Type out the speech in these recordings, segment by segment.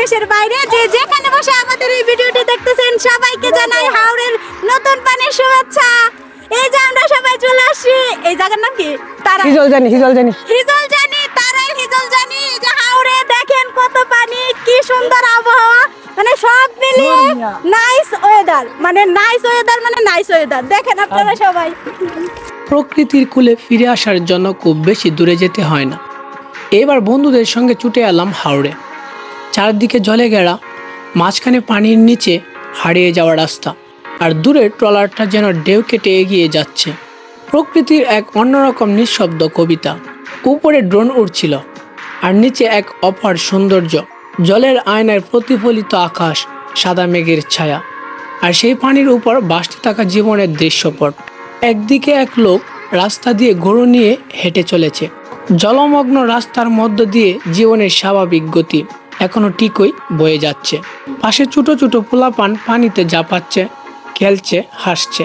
দেশের বাইরে যে যেখানে বসে আমাদের এই ভিডিওটি দেখতেছেন সবাইকে জানাই হাওড়ের নতুন পানির শুভেচ্ছা। এই যে আমরা সবাই চলে আসছি। এই জায়গার নাম কি? তারা হিজল জানি হিজল জানি হিজল জানি তারাই হিজল জানি এই যে হাওড়ে দেখেন কত পানি কি সুন্দর আবহাওয়া। মানে সব মিলিয়ে নাইস ওয়েদার মানে নাইস ওয়েদার মানে নাইস ওয়েদার দেখেন আপনারা সবাই। প্রকৃতির কুলে ফিরে আসার জন্য খুব বেশি দূরে যেতে হয় না। এবার বন্ধুদের সঙ্গে ছুটে এলাম হাওড়ে চারদিকে জলে গেড়া, মাঝখানে পানির নিচে হারিয়ে যাওয়া রাস্তা আর দূরে ট্রলারটা যেন ঢেউ কেটে এগিয়ে যাচ্ছে। প্রকৃতির এক অন্যরকম নিঃশব্দ কবিতা। উপরে ড্রোন উড়ছিল আর নিচে এক অপার সৌন্দর্য, জলের আয়নায় প্রতিফলিত আকাশ, সাদা মেঘের ছায়া আর সেই পানির উপর বাসতে থাকা জীবনের দৃশ্যপট। একদিকে এক লোক রাস্তা দিয়ে গরু নিয়ে হেঁটে চলেছে। জলমগ্ন রাস্তার মধ্য দিয়ে জীবনের স্বাভাবিক গতি। এখনও ঠিকই বয়ে যাচ্ছে। পাশে ছোট ছোট পোলাপান পানিতে জাপাচ্ছে খেলছে, হাসছে।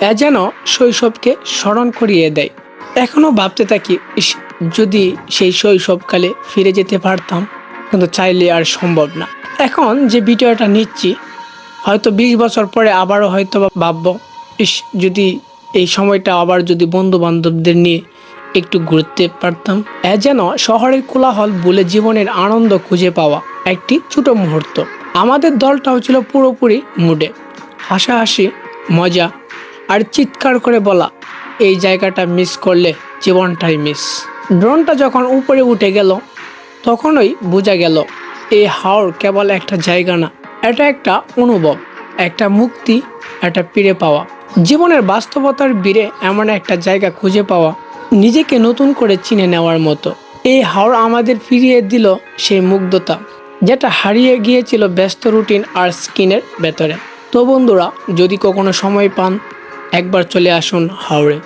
এ যেন শৈশবকে স্মরণ করিয়ে দেয়। এখনও ভাবতে থাকি, ইস, যদি সেই শৈশবকালে ফিরে যেতে পারতাম, কিন্তু চাইলে আর সম্ভব না। এখন যে ভিডিওটা নিচ্ছি, হয়তো বিশ বছর পরে আবারও হয়তো ভাববো, ইস, যদি এই সময়টা আবার যদি বন্ধু বান্ধবদের নিয়ে একটু ঘুরতে পারতাম। এ যেন শহরের কোলাহল বলে জীবনের আনন্দ খুঁজে পাওয়া একটি ছোট মুহূর্ত। আমাদের দলটাও ছিল পুরোপুরি মুডে। হাসাহাসি, মজা আর চিৎকার করে বলা, এই জায়গাটা মিস করলে জীবনটাই মিস ড্রোনটা যখন উপরে উঠে গেল, তখনই বোঝা গেল এই হাওড় কেবল একটা জায়গা না, এটা একটা অনুভব, একটা মুক্তি, একটা ফিরে পাওয়া। জীবনের বাস্তবতার বীরে এমন একটা জায়গা খুঁজে পাওয়া নিজেকে নতুন করে চিনে নেওয়ার মতো। এই হাওড় আমাদের ফিরিয়ে দিল সেই মুগ্ধতা, যেটা হারিয়ে গিয়েছিল ব্যস্ত রুটিন আর স্কিনের ভেতরে। তো বন্ধুরা, যদি কখনো সময় পান, একবার চলে আসুন হাওড়ে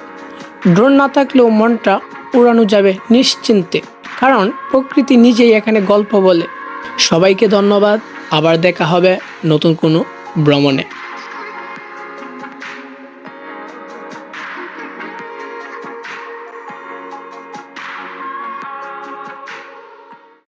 ড্রোন না থাকলেও মনটা উড়ানো যাবে নিশ্চিন্তে, কারণ প্রকৃতি নিজেই এখানে গল্প বলে। সবাইকে ধন্যবাদ, আবার দেখা হবে নতুন কোনো ভ্রমণে।